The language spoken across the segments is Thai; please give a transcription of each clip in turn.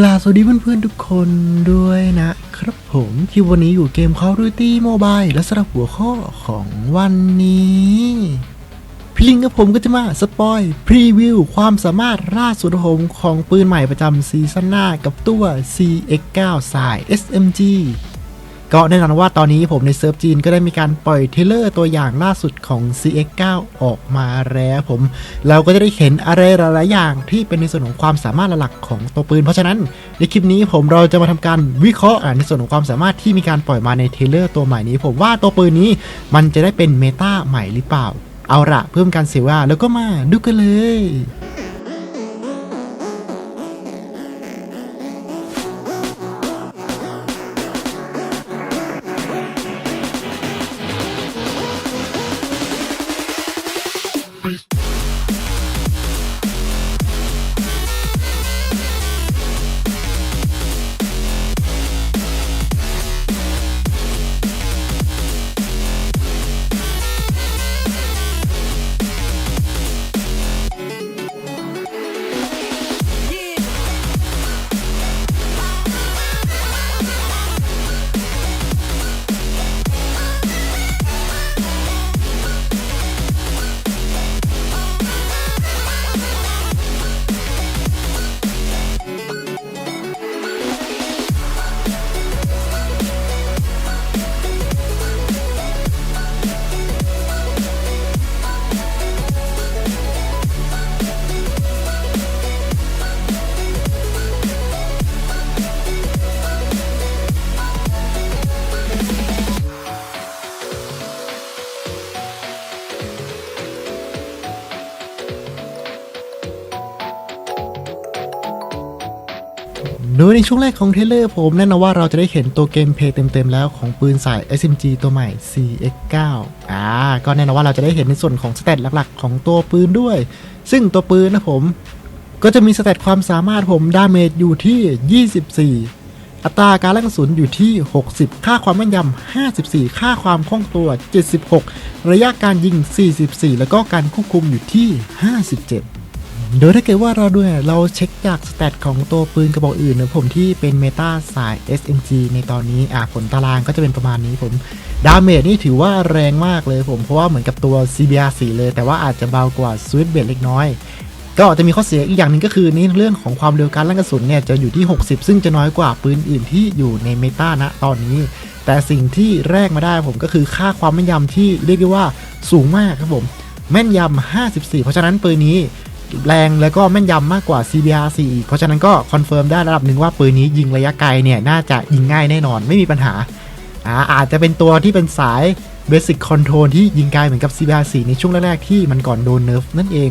กลาสวัสดีเพื่อนๆทุกคนด้วยนะครับผมที่วันนี้อยู่เกม Call of Duty Mobile และสำหรับหัวข้อของวันนี้ พี่ลิงกับผมก็จะมาสปอยพรีวิวความสามารถล่าสุดของผมของปืนใหม่ประจำซีซั่นหน้ากับตัว CX9 สาย SMG ก็แน่นอนว่าตอนนี้ผมในเซิร์ฟจีนก็ได้มีการปล่อยเทเลอร์ตัวอย่างล่าสุดของ CX9 ออกมาแล้วผม เราก็จะได้เห็นอะไรหลาย ๆ อย่างที่เป็นในส่วนของความสามารถหลักของตัวปืน เพราะฉะนั้นในคลิปนี้ผมเราจะมาทำการวิเคราะห์ในส่วนของความสามารถที่มีการปล่อยมาในเทเลอร์ตัวใหม่นี้ ผมว่าตัวปืนนี้มันจะได้เป็นเมตาใหม่หรือเปล่า เอาละเพิ่มการเสียวลาแล้วก็มาดูกันเลย Bye. โดยในช่วงแรกของเทเลอร์ผมแน่นอนว่าเราจะได้เห็นตัวเกมเพย์เต็มๆแล้วของปืนสาย SMG ตัวใหม่ CX9 อ่าก็แน่นอนว่าเราจะได้เห็นในส่วนของสเตตหลักๆ ของตัวปืนด้วย ซึ่งตัวปืนนะผม ก็จะมีสเตตความสามารถผมดาเมจอยู่ที่ 24 อัตราการลั่นกระสุนอยู่ที่ 60 ค่าความแม่นยำ 54 ค่าความคล่องตัว 76 ระยะการยิง 44 แล้วก็การควบคุมอยู่ที่ 57 โดยถ้าเกิดว่าเราด้วยเราเช็คจากสเตตของตัวปืนกระบอกอื่นนะผมที่เป็นเมตาสาย SMG ในตอนนี้อ่าผลตารางก็จะเป็นประมาณนี้ผมดาเมจนี่ถือว่าแรงมากเลยผมเพราะว่าเหมือนกับตัว CBR4 เลย แต่ว่าอาจจะเบากว่า Swift b a t เล็กน้อย ก็จะมีข้อเสียอีกอย่างหนึ่งก็คือนี่เรื่องของความเร็วการลั่นกระสุนเนี่ยจะอยู่ที่ 60 ซึ่งจะน้อยกว่าปืนอื่นที่อยู่ในเมตาณตอนนี้ แต่สิ่งที่แรกมาได้ผมก็คือค่าความแม่นยำที่เรียกได้ว่าสูงมากครับผมแม่นยำ54 เพราะฉะนั้นปืนนี้ แรงแล้วก็แม่นยำมากกว่า CBR4 อีก เพราะฉะนั้นก็คอนเฟิร์มได้ระดับหนึ่งว่าปืนนี้ยิงระยะไกลเนี่ย น่าจะยิงง่ายแน่นอนไม่มีปัญหาอ่าอาจจะเป็นตัวที่เป็นสาย Basic Control ที่ยิงไกลเหมือนกับ CBR4 ในช่วงแรกๆที่มันก่อนโดนเนิร์ฟนั่นเอง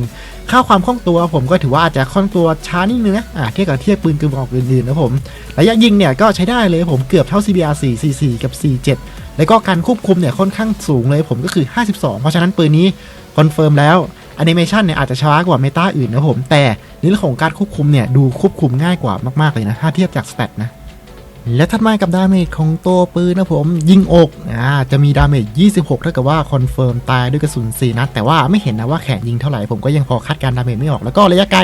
ค่าความคล่องตัวผมก็ถือว่าอาจจะคล่องตัวช้านิดนึงนะอ่าเทียบกับเทียบปืนกระบอกอื่นๆนะผมระยะยิงเนี่ยก็ใช้ได้เลยผมเกือบเท่า CBR4 44 กับ 47 แล้วก็การควบคุมเนี่ยค่อนข้างสูงเลยผมก็คือ 52 เพราะฉะนั้นปืนนี้คอนเฟิร์มแล้ว แอนิเมชันเนี่ยอาจจะช้ากว่าเมตาอื่นนะผมแต่ในเรื่องของการควบคุมเนี่ยดูควบคุมง่ายกว่ามากๆเลยนะถ้าเทียบจากสเตตนะและถัดมากับดาเมจของตัวปืนนะผมยิงอกอ่าจะมีดาเมจ 26เท่ากับว่าคอนเฟิร์มตายด้วยกระสุน4นัดแต่ว่าไม่เห็นนะว่าแขนยิงเท่าไหร่ผมก็ยังพอคาดการดาเมจไม่ออก แล้วก็ระยะไกล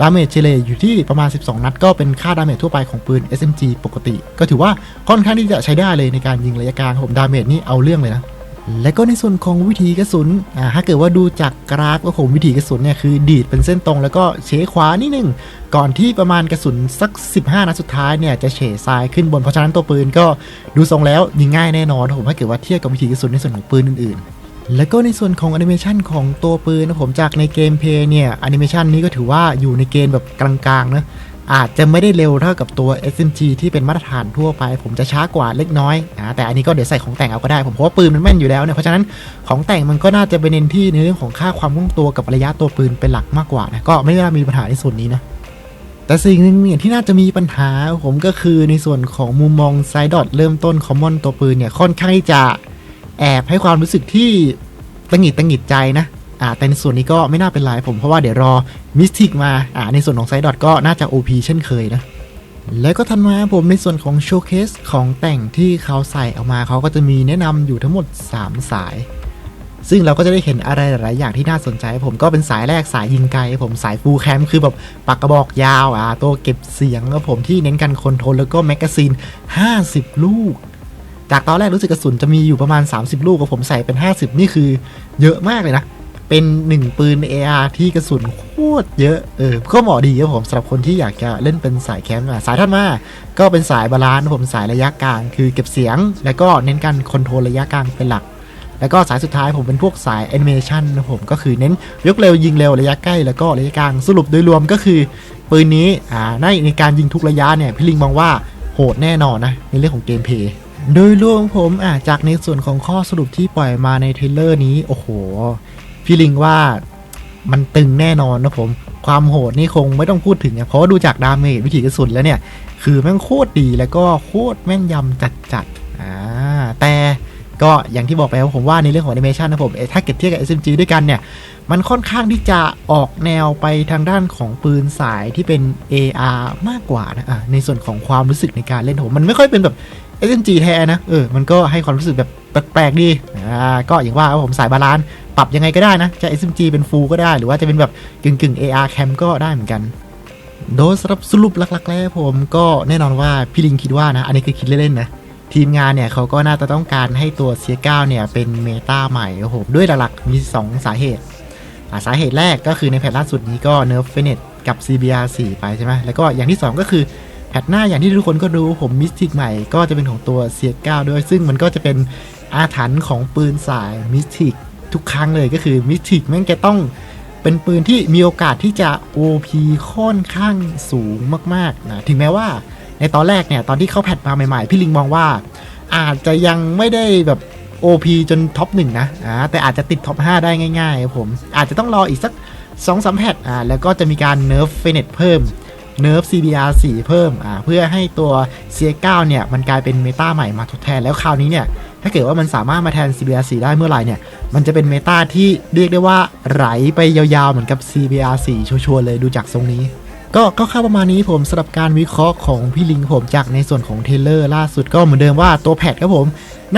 ดาเมจเฉลี่ยอยู่ที่ประมาณ 12 นัด ก็เป็นค่าดาเมจทั่วไปของปืน SMG ปกติ ก็ถือว่าค่อนข้างที่จะใช้ได้เลยในการยิงระยะกลางผมดาเมจนี่เอาเรื่องเลยนะ และก็ในส่วนของวิธีกระสุนอ่าถ้าเกิดว่าดูจากกราฟก็ผมวิธีกระสุนเนี่ยคือดีดเป็นเส้นตรงแล้วก็เฉขวานิดนึงก่อนที่ประมาณกระสุนสัก 15นัดสุดท้ายเนี่ยจะเฉซ้ายขึ้นบนเพราะฉะนั้นตัวปืนก็ดูทรงแล้วยิงง่ายแน่นอนผมถ้าเกิดว่าเทียบกับวิธีกระสุนในส่วนของปืนอื่นๆ แล้วก็ในส่วนของแอนิเมชันของตัวปืนนะผมจากในเกมเพย์เนี่ยแอนิเมชันนี้ก็ถือว่าอยู่ในเกณฑ์แบบกลางๆนะ อาจจะไม่ได้เร็วเท่ากับตัว SMG ที่เป็นมาตรฐานทั่วไป ผมจะช้ากว่าเล็กน้อยนะแต่อันนี้ก็เดี๋ยวใส่ของแต่งเอาก็ได้ ผมเพราะว่าปืนมันแม่นอยู่แล้วเนี่ยเพราะฉะนั้นของแต่งมันก็น่าจะไปเน้นที่ในเรื่องของค่าความคล่องตัวกับระยะตัวปืนเป็นหลักมากกว่านะก็ไม่น่ามีปัญหาในส่วนนี้นะแต่สิ่งหนึ่งเนี่ยที่น่าจะมีปัญหาผมก็คือในส่วนของมุมมองไซดอทเริ่มต้นคอมมอนตัวปืนเนี่ยค่อนข้างที่จะแอบให้ความรู้สึกที่ตังหิดตังหิดใจนะ อ่าแต่ในส่วนนี้ก็ไม่น่าเป็นไรผมเพราะว่าเดี๋ยวรอมิสติกมาอ่าในส่วนของไซดอทก็น่าจะ OP เช่นเคยนะแล้วก็ทันมาผมในส่วนของโชว์เคสของแต่งที่เขาใส่ออกมาเขาก็จะมีแนะนำอยู่ทั้งหมด 3 สาย ซึ่งเราก็จะได้เห็นอะไรหลายอย่างที่น่าสนใจ ผมก็เป็นสายแรกสายยิงไกลผมสายฟูลแคมคือแบบปากกระบอกยาวอะตัวเก็บเสียงครับผมที่เน้นการคอนโทรลแล้วก็แมกกาซีน 50 ลูก จากตอนแรกรู้สึกกระสุนจะมีอยู่ประมาณ 30 ลูกกับผมใส่เป็น 50 นี่คือเยอะมากเลยนะ เป็นหนึ่งปืน AR ที่กระสุนโคตรเยอะ เออก็เหมาะดีครับผมสำหรับคนที่อยากจะเล่นเป็นสายแคมป์อะสายท่านมา ก็เป็นสายบาลานซ์ผมสายระยะกลาง คือเก็บเสียง แล้วก็เน้นการคอนโทรลระยะกลางเป็นหลัก แล้วก็สายสุดท้ายผมเป็นพวกสายแอนิเมชันนะผมก็คือเน้นยกเร็วยิงเร็วระยะใกล้แล้วก็ระยะกลางสรุปโดยรวมก็คือปืนนี้อ่าในในการยิงทุกระยะเนี่ยพี่ลิงมองว่าโหดแน่นอนนะในเรื่องของเกมเพย์โดยรวมผมอ่าจากในส่วนของข้อสรุปที่ปล่อยมาในเทรลเลอร์นี้โอ้โห พี่ลิงว่ามันตึงแน่นอนนะผมความโหดนี่คงไม่ต้องพูดถึงอะเพราะดูจากดาเมจวิถีกระสุนแล้วเนี่ย คือแม่งโคตรดีแล้วก็โคตรแม่นยำจัดๆอ่าแต่ก็อย่างที่บอกไปว่าผมว่าในเรื่องของแอนิเมชันนะผมเออถ้าเก็บเทียบกับ SMG ด้วยกันเนี่ย มันค่อนข้างที่จะออกแนวไปทางด้านของปืนสายที่เป็น AR มากกว่านะอะในส่วนของความรู้สึกในการเล่นผมมันไม่ค่อยเป็นแบบ SMG แท้นะเออมันก็ให้ความรู้สึกแบบแปลกๆดีอ่าก็อย่างว่าผมสายบาลานซ์ ปรับยังไงก็ได้นะ จะ SMG เป็นฟูก็ได้หรือว่าจะเป็นแบบกึ่งกึ่ง AR cam ก็ได้เหมือนกัน โดยสำหรับสรุปหลักๆแล้วผมก็แน่นอนว่าพี่ลิงคิดว่านะ อันนี้คือคิดเล่นๆนะทีมงานเนี่ยเขาก็น่าจะต้องการให้ตัวเซียเก้าเนี่ยเป็นเมตาใหม่ครับผมด้วยหลักๆมี 2 สาเหตุสาเหตุแรกก็คือในแพทล่าสุดนี้ก็เนิร์ฟเฟเนตกับ CBR 4 ไปใช่ไหมแล้วก็อย่างที่ 2 ก็คือแพทหน้าอย่างที่ทุกคนก็รู้ผมมิสติกใหม่ก็จะเป็นของตัวเซียเก้าด้วย ซึ่งมันก็จะเป็นอาถรรพ์ของปืนสายมิสติก ทุกครั้งเลยก็คือมิสติกแม่งจะต้องเป็นปืนที่มีโอกาสที่จะ OP ค่อนข้างสูงมากๆนะถึงแม้ว่าในตอนแรกเนี่ยตอนที่เขาแพทมาใหม่ๆ พี่ลิงมองว่า อาจจะยังไม่ได้แบบ OP จนท็อปหนึ่งนะอ่าแต่อาจจะติดท็อป 5 ได้ง่ายๆผม อาจจะต้องรออีกสัก2อสามแพทอ่าแล้วก็จะมีการเนิร์ฟเฟเนตเพิ่มเนิร์ฟ CBR 4 เพิ่มอ่าเพื่อให้ตัว C9 เนี่ยมันกลายเป็นเมตาใหม่มาทดแทนแล้วคราวนี้เนี่ย ถ้าเกิดว่ามันสามารถมาแทน CBR 4 ได้เมื่อไหร่เนี่ย มันจะเป็นเมตาที่เรียกได้ว่าไหลไปยาวๆ เหมือนกับ CBR 4 ชัวร์ๆเลยดูจากทรงนี้ ก็ก็เข้าประมาณนี้ผมสำหรับการวิเคราะห์ของพี่ลิงผมจากในส่วนของเทเลอร์ล่าสุดก็เหมือนเดิมว่าตัวแพทครับผม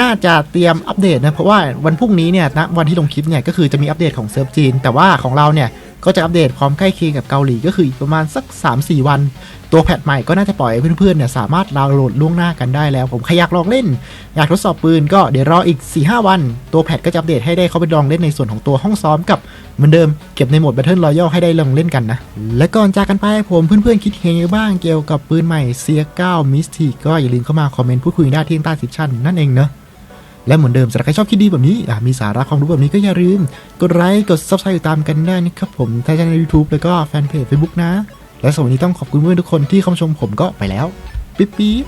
น่าจะเตรียมอัปเดตนะ เพราะว่าวันพรุ่งนี้เนี่ยนะวันที่ลงคลิปเนี่ยก็คือจะมีอัปเดตของเซิร์ฟจีน แต่ว่าของเราเนี่ย ก็จะอัปเดตพร้อมใกล้เคียงกับเกาหลีก็คืออีกประมาณสัก 3-4 วัน ตัวแพทใหม่ก็น่าจะปล่อยให้เพื่อนๆเนี่ยสามารถดาวน์โหลดล่วงหน้ากันได้แล้ว ผมใครอยากลองเล่น อยากทดสอบปืนก็เดี๋ยวรออีก 4-5 วัน ตัวแพทก็จะอัปเดตให้ได้เข้าไปลองเล่นในส่วนของตัวห้องซ้อมกับเหมือนเดิมเก็บในโหมด Battle Royale ให้ได้ลองเล่นกันนะ และก่อนจากกันไปผมเพื่อนๆคิดเห็นยังบ้างเกี่ยวกับปืนใหม่เซีย9 Mystic ก็อย่าลืมเข้ามาคอมเมนต์พูดคุยได้ที่ใต้สิชั่นนั่นเองเนอะ และเหมือนเดิมสำหรับใครชอบคลิปดีแบบนี้มีสาระความรู้แบบนี้ก็อย่าลืม กดไลค์กดซับสไครต์ตามกันได้นะครับผมทางช่องในยูทูบแล้วก็แฟนเพจเฟซบุ๊กนะ และสำหรับวันนี้ต้องขอบคุณเพื่อนทุกคนที่เข้ามาชมผมก็ไปแล้ว ปิ๊บปิ๊บ